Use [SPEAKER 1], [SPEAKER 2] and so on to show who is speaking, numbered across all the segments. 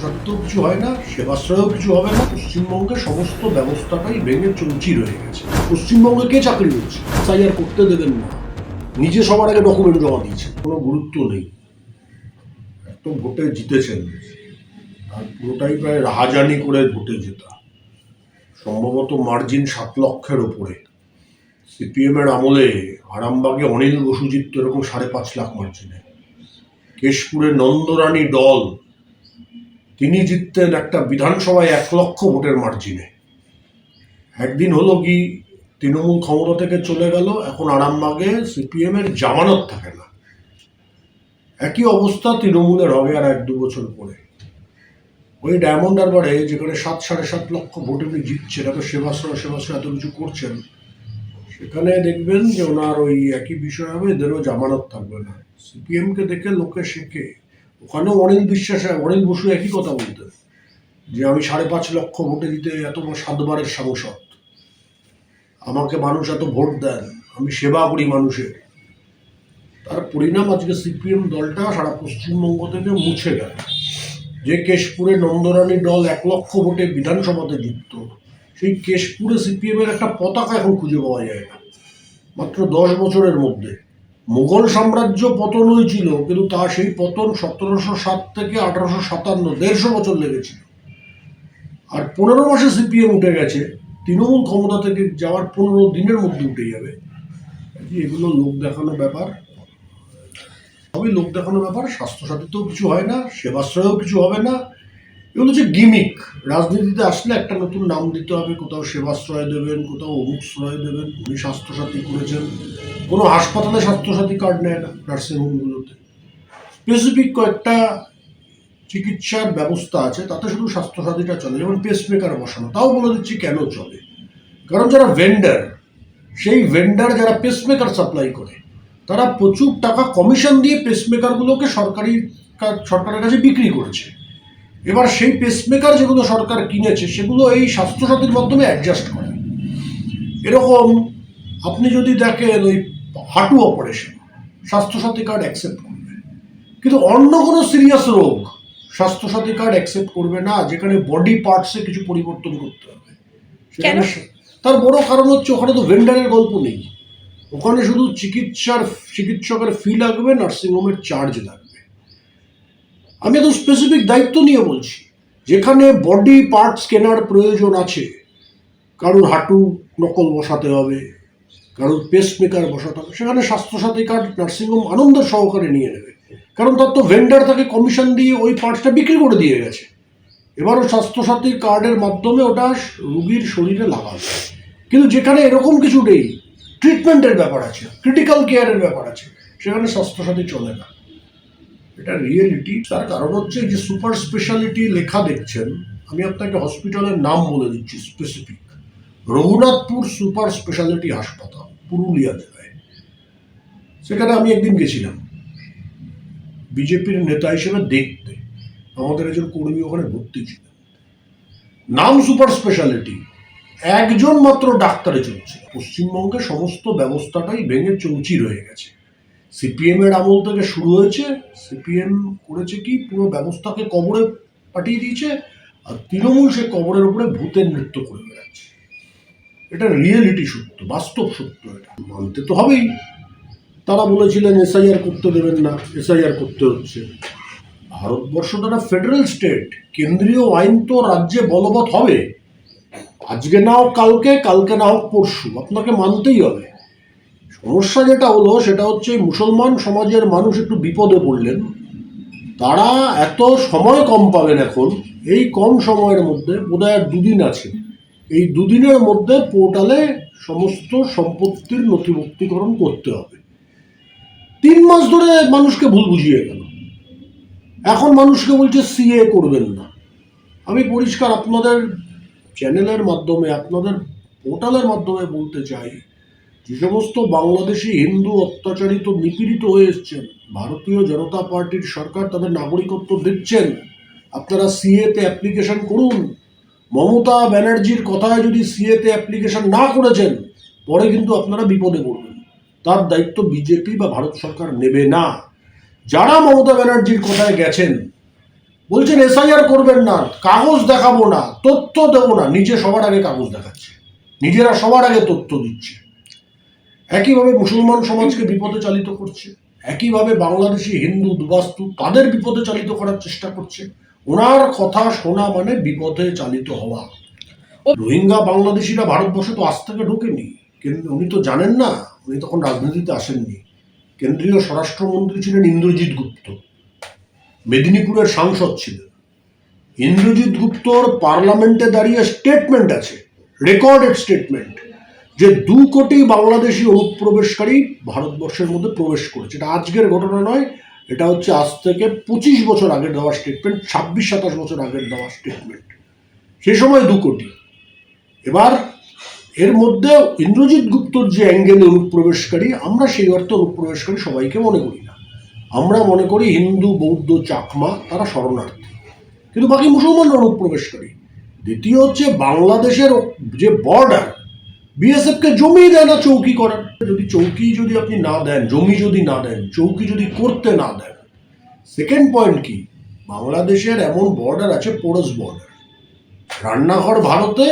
[SPEAKER 1] স্বাস্থ্যসাথীতেও কিছু হয় না, সেবাশ্রয়েও কিছু হবে না। পশ্চিমবঙ্গে সমস্ত ব্যবস্থাটাই ভেঙে চৌচির রয়ে গেছে। পশ্চিমবঙ্গে কে চাকরি করছে? আর করতে দেবেন না। নিজে সবার আগে ডকুমেন্ট জমা দিয়েছে। কোনো গুরুত্ব নেই। একদম ভোটে জিতেছেন। আর পুরোটাই প্রায় রাহাজানি করে ভোটে জেতা। সম্ভবত মার্জিন সাত লক্ষের ওপরে। সিপিএম এর আমলে আরামবাগে অনিল বসু এরকম সাড়ে পাঁচ লাখ মার্জিনে। কেশপুরে নন্দরানী দল তিনি জিততেন একটা বিধানসভায় এক লক্ষ ভোটের মার্জিনে। একদিন হলো কি, তৃণমূল ক্ষমতা থেকে চলে গেল, এখন আরামবাগে সিপিএম এর জামানত থাকে না। একই অবস্থা তৃণমূলের হবে আর এক দু বছর পরে। ওই ডায়মন্ড হারবারে যেখানে সাত, সাড়ে সাত লক্ষ ভোটে উনি জিতছেন, এত সেবাশ্রয় সেবাশ্রয় এত কিছু করছেন, সেখানে দেখবেন যে ওনার ওই একই বিষয় হবে, এদেরও জামানত থাকবে না। সিপিএমকে দেখে লোকে শেখে। ওখানেও অনিল বিশ্বাস, অনিল বসু একই কথা বলতেন, যে আমি সাড়ে পাঁচ লক্ষ ভোটে দিতে এত সাতবারের সাংসদ আমাকে মানুষ এত ভোট দেন, আমি সেবা করি মানুষের। তার পরিণাম আজকে সিপিএম দলটা সারা পশ্চিমবঙ্গ থেকে মুছে গেল। যে কেশপুরে নন্দরানী দল এক লক্ষ ভোটে বিধানসভাতে জিতত, সেই কেশপুরে সিপিএমের একটা পতাকা এখন খুঁজে পাওয়া যায় না। মাত্র দশ বছরের মধ্যে। মুঘল সাম্রাজ্য পতন হয়েছিল কিন্তু তা সেই পতন সতেরোশো সাত থেকে আঠারোশো সাতান্ন, দেড়শো বছর লেগেছিল। আর পনেরো মাসে সিপিএম উঠে গেছে, তৃণমূল ক্ষমতা থেকে যাওয়ার পনেরো দিনের মধ্যে উঠে যাবে। এগুলো লোক দেখানো ব্যাপার? সবই লোক দেখানো ব্যাপার স্বাস্থ্যসাথীতেও কিছু হয় না, সেবাশ্রয়েও কিছু হবে না এগুলো হচ্ছে গিমিক। রাজনীতিতে আসলে একটা নতুন নাম দিতে হবে, কোথাও সেবাশ্রয় দেবেন, কোথাও অমুক শ্রয় দেবেন, উনি স্বাস্থ্যসাথী করেছেন। কোনো হাসপাতালে স্বাস্থ্যসাথী কার্ড নেয় না নার্সিংহোমগুলোতে। স্পেসিফিক কয়েকটা চিকিৎসার ব্যবস্থা আছে, তাতে শুধু স্বাস্থ্যসাথীটা চলে। যেমন পেসমেকার বসানো, তাও বলে দিচ্ছি কেন চলে? কারণ যারা ভেন্ডার সেই ভেন্ডার যারা পেসমেকার সাপ্লাই করে, তারা প্রচুর টাকা কমিশন দিয়ে পেসমেকারগুলোকে সরকারি সরকারের কাছে বিক্রি করেছে। এবার সেই পেসমেকার যেগুলো সরকার কিনেছে সেগুলো এই স্বাস্থ্যসাথীর মাধ্যমে অ্যাডজাস্ট করে। এরকম আপনি যদি দেখেন ওই হাঁটু অপারেশন স্বাস্থ্যসাথী কার্ড অ্যাকসেপ্ট করবে। কিন্তু অন্য কোনো সিরিয়াস রোগ স্বাস্থ্যসাথী কার্ড অ্যাকসেপ্ট করবে না যেখানে বডি পার্টসে কিছু পরিবর্তন করতে হবে। তার বড় কারণ হচ্ছে ওখানে তো ভেন্ডারের গল্প নেই। ওখানে শুধু চিকিৎসার চিকিৎসকের ফি লাগবে নার্সিংহোমের চার্জ লাগবে। আমি একদম স্পেসিফিক দায়িত্ব নিয়ে বলছি, যেখানে বডি পার্টস কেনার প্রয়োজন আছে। কারোর হাঁটু নকল বসাতে হবে, কারোর পেসমেকার বসাতে হবে, সেখানে স্বাস্থ্যসাথী কার্ড নার্সিংহোম আনন্দের সহকারে নিয়ে নেবে। কারণ তার তো ভেন্ডার তাকে কমিশন দিয়ে ওই পার্টসটা বিক্রি করে দিয়ে গেছে। এবারও স্বাস্থ্যসাথী কার্ডের মাধ্যমে ওটা রুগীর শরীরে লাগাবে। কিন্তু যেখানে এরকম কিছু নেই ট্রিটমেন্টের ব্যাপার আছে ক্রিটিক্যাল কেয়ারের ব্যাপার আছে, সেখানে স্বাস্থ্যসাথী চলে না। এটা রিয়েলিটি তার কারণ হচ্ছে যে সুপার স্পেশালিটি লেখা দেখছেন, আমি আপনাকে হসপিটালের নাম বলে দিচ্ছি স্পেসিফিক রঘুনাথপুর সুপার স্পেশালিটি হাসপাতাল, পুরুলিয়া জেলায়। সেখানে আমি একদিন গেছিলাম। বিজেপির নেতা হিসেবে দেখতে। আমাদের একজন কর্মী ওখানে ভর্তি ছিলেন। নাম সুপার স্পেশালিটি একজন মাত্র ডাক্তারে চলছে পশ্চিমবঙ্গে সমস্ত ব্যবস্থাটাই ভেঙে চৌচির রয়ে গেছে। সিপিএম এর আমল থেকে শুরু হয়েছে সিপিএম করেছে কি, পুরো ব্যবস্থাকে কবরে পাঠিয়ে দিয়েছে, আর তৃণমূল সে কবরের উপরে ভূতের নৃত্য করে বেড়াচ্ছে। এটা রিয়েলিটি সত্য, বাস্তব সত্য এটা। মানতে তো হবেই। তারা বলেছিলেন এসআইআর করতে দেবেন না এসআইআর করতে হচ্ছে। ভারতবর্ষটা একটা ফেডারেল স্টেট কেন্দ্রীয় আইন তো রাজ্যে বলবৎ হবে। আজকে না হোক কালকে কালকে না হোক পরশু, আপনাকে মানতেই হবে। সমস্যা যেটা হলো, সেটা হচ্ছে মুসলমান সমাজের মানুষ একটু বিপদে পড়লেন। তারা এত সময় কম পাবেন এখন, এই কম সময়ের মধ্যে বোধহয় দুদিন আছে। এই দুদিনের মধ্যে পোর্টালে সমস্ত সম্পত্তির নথিভুক্তিকরণ করতে হবে। তিন মাস ধরে মানুষকে ভুল বুঝিয়ে গেল। এখন মানুষকে বলছে, সিএ করবেন না। আমি পরিষ্কার আপনাদের চ্যানেলের মাধ্যমে, আপনাদের পোর্টালের মাধ্যমে বলতে চাই যে সমস্ত বাংলাদেশি হিন্দু অত্যাচারিত নিপীড়িত হয়ে এসছেন, ভারতীয় জনতা পার্টির সরকার তাদের নাগরিকত্ব দিচ্ছেন, আপনারা সিএতে অ্যাপ্লিকেশন করুন। মমতা ব্যানার্জির কথায় যদি সিএতে অ্যাপ্লিকেশন না করেছেন, পরে কিন্তু আপনারা বিপদে পড়বেন। তার দায়িত্ব বিজেপি বা ভারত সরকার নেবে না। যারা মমতা ব্যানার্জির কথায় গেছেন, বলছেন এসআইআর করবেন না, কাগজ দেখাবো না, তথ্য দেবো না নিজে সবার আগে কাগজ দেখাচ্ছে। নিজেরা সবার আগে তথ্য দিচ্ছে। একইভাবে মুসলমান সমাজকে বিপদে চালিত করছে, একইভাবে বাংলাদেশি হিন্দু দুবাস্তু তাদের বিপদে চালিত করার চেষ্টা করছে। ওনার কথা শোনা মানে বিপদে চালিত হওয়া। রোহিঙ্গা বাংলাদেশিরা ভারতবর্ষে তো আজ থেকে ঢোকেনি। উনি তো জানেন না, উনি তখন রাজনীতিতে আসেননি। কেন্দ্রীয় স্বরাষ্ট্রমন্ত্রী ছিলেন ইন্দ্রজিৎ গুপ্ত। মেদিনীপুরের সাংসদ ছিলেন। ইন্দ্রজিৎ গুপ্তর পার্লামেন্টে দাঁড়িয়ে স্টেটমেন্ট আছে রেকর্ডেড স্টেটমেন্ট যে দু কোটি বাংলাদেশি অনুপ্রবেশকারী ভারতবর্ষের মধ্যে প্রবেশ করেছে। এটা আজকের ঘটনা নয়, এটা হচ্ছে আজ থেকে পঁচিশ বছর আগের দেওয়া স্টেটমেন্ট ছাব্বিশ, সাতাশ বছর আগের দেওয়া স্টেটমেন্ট সে সময় দু কোটি। এবার এর মধ্যে ইন্দ্রজিৎ গুপ্তর যে অ্যাঙ্গেলে অনুপ্রবেশকারী, আমরা সেই অর্থে অনুপ্রবেশকারী সবাইকে মনে করি না। আমরা মনে করি হিন্দু, বৌদ্ধ, চাকমা, তারা শরণার্থী। কিন্তু বাকি মুসলমানরা অনুপ্রবেশকারী। দ্বিতীয় হচ্ছে বাংলাদেশের যে বর্ডার বিএসএফকে জমি দেয় না চৌকি করার। যদি চৌকি যদি আপনি না দেন, জমি যদি না দেন, চৌকি যদি করতে না দেন সেকেন্ড পয়েন্ট কি? বাংলাদেশের এমন বর্ডার আছে পোরস বর্ডার রান্নাঘর ভারতে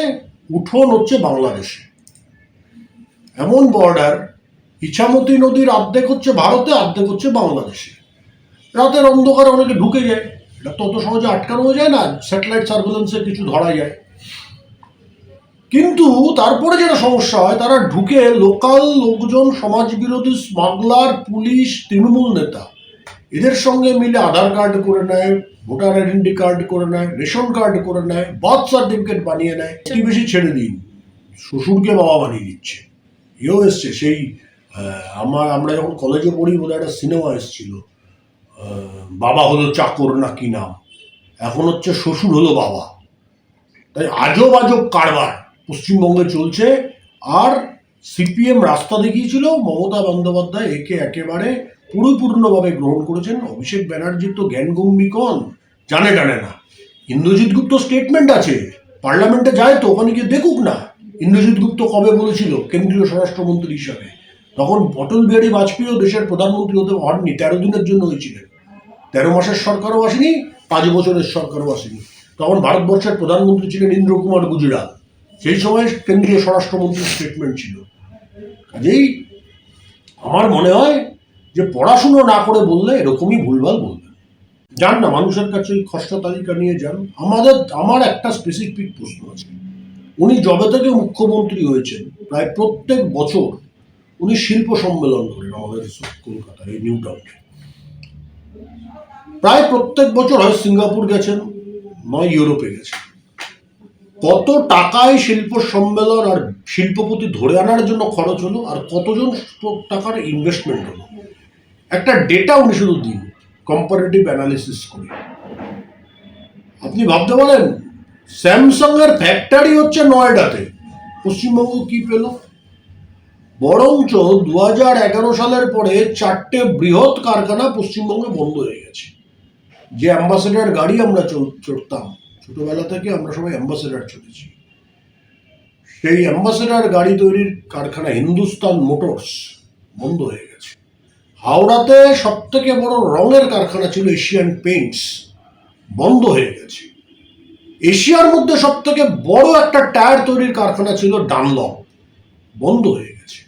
[SPEAKER 1] উঠোন হচ্ছে বাংলাদেশে। এমন বর্ডার ইছামতি নদীর অর্ধেক হচ্ছে ভারতে, অর্ধেক হচ্ছে বাংলাদেশে। রাতের অন্ধকারে অনেকে ঢুকে যায়। এটা তত সহজে আটকানো যায় না স্যাটেলাইট সার্ভেলেন্সে কিছু ধরা যায়। কিন্তু তারপরে যেটা সমস্যা হয়, তারা ঢুকে লোকাল লোকজন, সমাজবিরোধী, স্মাগলার, পুলিশ, তৃণমূল নেতা, এদের সঙ্গে মিলে আধার কার্ড করে নেয়, ভোটার আইডেন্টি কার্ড করে নেয়, রেশন কার্ড করে নেয়, বার্থ সার্টিফিকেট বানিয়ে নেয় কি বেশি ছেড়ে দিন, শ্বশুরকে বাবা বানিয়ে দিচ্ছে। এও এসছে, সেই আমার, আমরা যখন কলেজে পড়ি বোধহয় একটা সিনেমা এসেছিল বাবা হলো চাকর না কি নাম, এখন হচ্ছে শ্বশুর হলো বাবা। তাই আজব আজব কারবার। পশ্চিমবঙ্গে চলছে। আর সিপিএম রাস্তা দেখিয়েছিল, মমতা বন্দ্যোপাধ্যায় একে একেবারে পুরোপূর্ণভাবে গ্রহণ করেছেন। অভিষেক ব্যানার্জির তো জ্ঞানগম্যি কন, জানে জানে না। ইন্দ্রজিৎ গুপ্ত স্টেটমেন্ট আছে, পার্লামেন্টে যায় তো ওখানে গিয়ে দেখুক না ইন্দ্রজিৎ গুপ্ত কবে বলেছিল কেন্দ্রীয় স্বরাষ্ট্রমন্ত্রী হিসাবে। তখন অটল বিহারী বাজপেয়ীও দেশের প্রধানমন্ত্রী হতে হননি তেরো দিনের জন্য হয়েছিলেন। তেরো মাসের সরকারও আসেনি, পাঁচ বছরের সরকারও আসেনি। তখন ভারতবর্ষের প্রধানমন্ত্রী ছিলেন ইন্দ্র কুমার সেই সময় কেন্দ্রীয় স্বরাষ্ট্রমন্ত্রীর স্টেটমেন্ট ছিল। কাজেই আমার মনে হয় যে পড়াশুনো না করে বললে এরকমই ভুলভাল বলবেন। যান না, মানুষের কাছে ওই খসড়া তালিকা নিয়ে যান। আমাদের, আমার একটা স্পেসিফিক প্রশ্ন আছে। উনি যবে থেকে মুখ্যমন্ত্রী হয়েছেন, প্রায় প্রত্যেক বছর উনি শিল্প সম্মেলন করেন আমাদের কলকাতায় এই নিউ টাউনে প্রায় প্রত্যেক বছর হয় সিঙ্গাপুর গেছেন, নয় ইউরোপে গেছেন। কত টাকায় শিল্প সম্মেলন আর শিল্পপতি ধরে আনার জন্য খরচ হলো আর কতজন টাকার ইনভেস্টমেন্ট হলো? একটা ডেটা উনি শুধু দিন কম্পারেটিভ অ্যানালিসিস করে। আপনি ভাবতে পারেন স্যামসাং এর ফ্যাক্টরি হচ্ছে নয়ডাতে। পশ্চিমবঙ্গ কি পেল? বরঞ্চ দু হাজার এগারো সালের পরে চারটে বৃহৎ কারখানা পশ্চিমবঙ্গে বন্ধ হয়ে গেছে। যে অ্যাম্বাসেডার গাড়ি আমরা চড়তাম ছোটবেলা থেকে আমরা সবাই অ্যাম্বাসেডার চলেছি। সেই অ্যাম্বাসেডার গাড়ি তৈরির কারখানা হিন্দুস্তান মোটরস বন্ধ হয়ে গেছে। হাওড়াতে সব থেকে বড় রঙের কারখানা ছিল এশিয়ান পেইন্টস, বন্ধ হয়ে গেছে। এশিয়ার মধ্যে সব থেকে বড় একটা টায়ার তৈরির কারখানা ছিল ডানলপ বন্ধ হয়ে গেছে।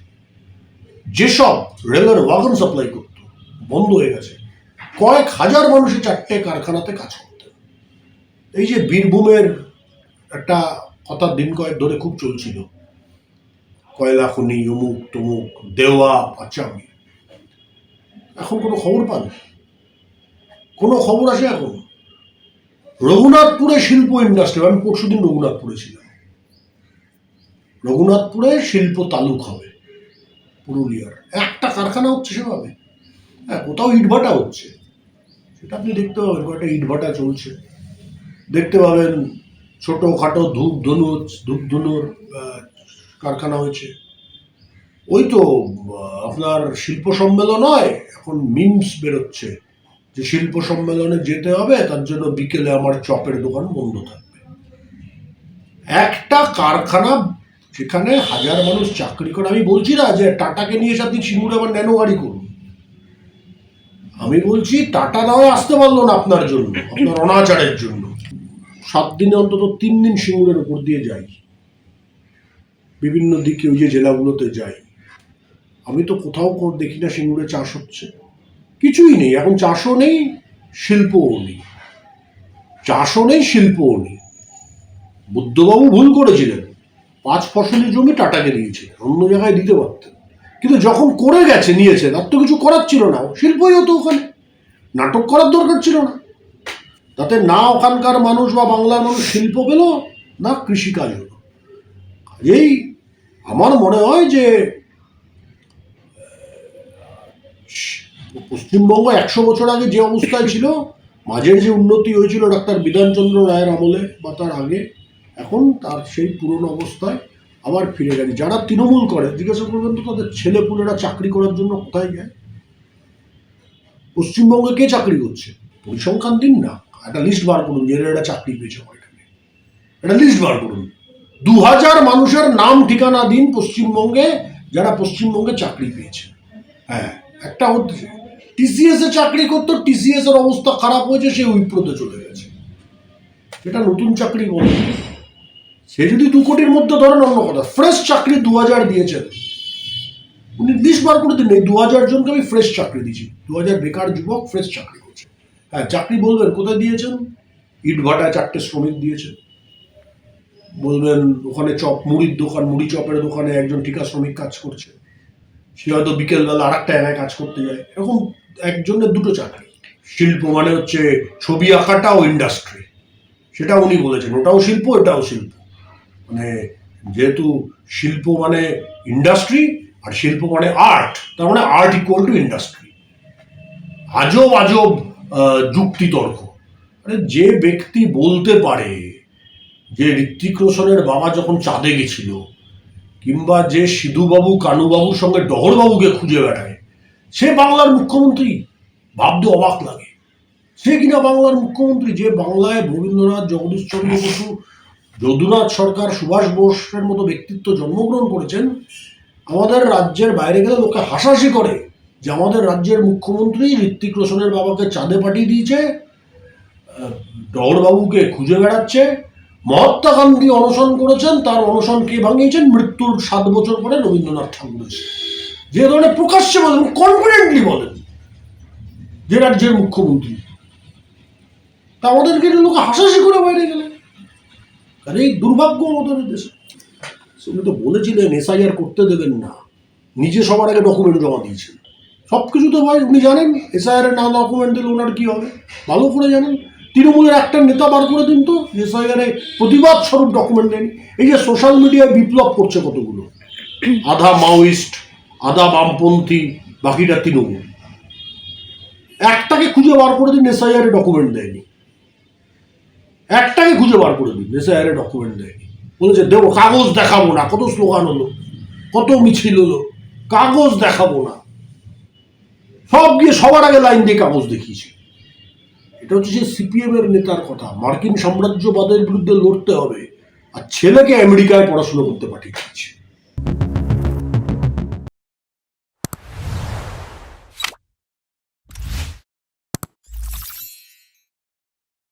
[SPEAKER 1] যেসব রেলের ওয়াগন সাপ্লাই করত, বন্ধ হয়ে গেছে। কয়েক হাজার মানুষের চারটে কারখানাতে কাজ করতেন এই যে বীরভূমের একটা কথা দিন কয়েক ধরে খুব চলছিল। কয়লা খনি, অমুক তমুক, দেওয়া, পাচামি। এখন কোনো খবর পান? কোনো খবর আসে এখন? রঘুনাথপুরে শিল্প ইন্ডাস্ট্রি, আমি পরশুদিন রঘুনাথপুরে ছিলাম। রঘুনাথপুরে শিল্প তালুক হবে, পুরুলিয়ার। একটা কারখানা হচ্ছে সেভাবে। হ্যাঁ কোথাও ইটভাটা হচ্ছে। সেটা আপনি দেখতে পাবেন, কয়েকটা ইটভাটা চলছে। দেখতে পাবেন ছোটোখাটো ধূপ ধনু ধূপ ধনুর কারখানা হয়েছে। ওই তো আপনার শিল্প সম্মেলন হয়, এখন মিমস বেরোচ্ছে। যে শিল্প সম্মেলনে যেতে হবে, তার জন্য বিকেলে আমার চপের দোকান বন্ধ থাকবে। একটা কারখানা সেখানে হাজার মানুষ চাকরি করে, আমি বলছি না যে টাটাকে নিয়ে এসে আপনি সিঙ্গুরে আবার ন্যানো গাড়ি করুন। আমি বলছি, টাটা নয় আসতে পারল না আপনার জন্য, আপনার অনাচারের জন্য। সাত দিনে অন্তত তিন দিন সিঙ্গুরের উপর দিয়ে যাই। বিভিন্ন দিকে ওই যে জেলাগুলোতে যাই। আমি তো কোথাও দেখি না সিঙ্গুরে চাষ হচ্ছে। কিছুই নেই, এখন চাষও নেই, শিল্পও নেই। চাষও নেই, শিল্পও নেই। বুদ্ধবাবু ভুল করেছিলেন। পাঁচ ফসলি জমি টাটাকে দিয়েছিলেন, অন্য জায়গায় দিতে পারতেন। কিন্তু যখন করে গেছে, নিয়েছে, তার তো কিছু করার ছিল না। শিল্পই হতো ওখানে। নাটক করার দরকার ছিল না। তাতে না ওখানকার মানুষ বা বাংলার মানুষ শিল্প পেল, না কৃষিকাজ হলো। কাজেই আমার মনে হয় যে, পশ্চিমবঙ্গ একশো বছর আগে যে অবস্থায় ছিল মাঝের যে উন্নতি হয়েছিল ডাক্তার বিধানচন্দ্র রায়ের আমলে বা তার আগে, এখন তার সেই পুরনো অবস্থায় আবার ফিরে গেছে। যারা তৃণমূল করে, জিজ্ঞাসা করবেন তো তাদের ছেলে পুলেরা চাকরি করার জন্য কোথায় যায়? পশ্চিমবঙ্গে কে চাকরি করছে? পরিসংখ্যান দিন না। একটা লিস্ট বার করুন যে এরা চাকরি পেয়েছে এখানে। একটা লিস্ট বার করুন। দু হাজার মানুষের নাম, ঠিকানা, দিন পশ্চিমবঙ্গে, যারা পশ্চিমবঙ্গে চাকরি পেয়েছে। হ্যাঁ একটা টিসিএস এ চাকরি করতো টিসিএস এর অবস্থা খারাপ হয়েছে, সে উইপ্রোতে চলে গেছে। এটা নতুন চাকরি বলে। সে যদি দু কোটির মধ্যে ধরেন, অন্য কথা ফ্রেশ চাকরি দু হাজার দিয়েছেন। উনি লিস্ট বার করে দিন এই দু হাজার জনকে আমি ফ্রেশ চাকরি দিয়েছি। দু হাজার বেকার যুবক ফ্রেশ চাকরি হ্যাঁ চাকরি বলবেন, কোথায় দিয়েছেন? ইট ভাটায় চারটে শ্রমিক দিয়েছেন। বলবেন, ওখানে চপ, মুড়ির দোকান, মুড়ি চপের দোকানে একজন ঠিকা শ্রমিক কাজ করছে। সে হয়তো বিকেলবেলা আর একটা জায়গায় কাজ করতে যায়। এরকম একজনের দুটো চাকরি। শিল্প মানে হচ্ছে ছবি আঁকাটাও ইন্ডাস্ট্রি সেটা উনি বলেছেন। ওটাও শিল্প, এটাও শিল্প। মানে যেহেতু শিল্প মানে ইন্ডাস্ট্রি আর শিল্প মানে আর্ট তার মানে আর্ট ইকুয়াল টু ইন্ডাস্ট্রি আজব আজব যুক্তিতর্ক। মানে যে ব্যক্তি বলতে পারে যে ঋত্বিক রোশনের বাবা যখন চাঁদে গেছিল, কিংবা যে সিধুবাবু, কানুবাবুর সঙ্গে ডহরবাবুকে খুঁজে বেড়ায়, সে বাংলার মুখ্যমন্ত্রী। ভাবতে অবাক লাগে। সে কিনা বাংলার মুখ্যমন্ত্রী, যে বাংলায় রবীন্দ্রনাথ, জগদীশচন্দ্র বসু, যদুনাথ সরকার, সুভাষ বোসের মতো ব্যক্তিত্ব জন্মগ্রহণ করেছেন, আমাদের রাজ্যের বাইরে গেলে লোকে হাসাহাসি করে। যে আমাদের রাজ্যের মুখ্যমন্ত্রী ঋত্বিক রোশনের বাবাকে চাঁদে পাঠিয়ে দিয়েছে আহ, ডহরবাবুকে খুঁজে বেড়াচ্ছে মহাত্মা গান্ধী অনশন করেছেন তার অনশন কে ভাঙিয়েছেন? মৃত্যুর সাত বছর পরে রবীন্দ্রনাথ ঠাকুর। যে ধরনের প্রকাশ্যে বলেন কনফিডেন্টলি বলেন যে রাজ্যের মুখ্যমন্ত্রী। তা আমাদেরকে লোক হাসাহাসি করে বাইরে গেলে। কারণ এই দুর্ভাগ্য আমাদের দেশে। উনি তো বলেছিলেন এসআইআর করতে দেবেন না। নিজে সবার আগে ডকুমেন্ট জমা দিয়েছেন। সব কিছু তো ভাই উনি জানেন এসআইআর এর না ডকুমেন্ট দিলে ওনার কি হবে? ভালো করে জানেন। তৃণমূলের একটা নেতা বার করে দিন তো এসআইআর প্রতিবাদ স্বরূপ ডকুমেন্ট দেন। এই যে সোশ্যাল মিডিয়ায় বিপ্লব করছে কতগুলো? আধা মাওয়িস্ট, আধা বামপন্থী, বাকিটা তৃণমূল। একটাকে খুঁজে বার করে দিন এসআইআর ডকুমেন্ট দেয়নি। একটাকে খুঁজে বার করে দিন এসআইআর ডকুমেন্ট দেয়নি। বলেছে দেবো, কাগজ দেখাবো না। কত স্লোগান হলো, কত মিছিল হলো, কাগজ দেখাবো না। সব গিয়ে সবার আগে লাইন দিয়ে কাগজ দেখিয়েছে। এটা হচ্ছে যে সিপিএম এর নেতার কথা। মার্কিন সাম্রাজ্যবাদের বিরুদ্ধে লড়তে হবে। আর ছেলেকে আমেরিকায় পড়াশুনো করতে পাঠিয়ে দিচ্ছে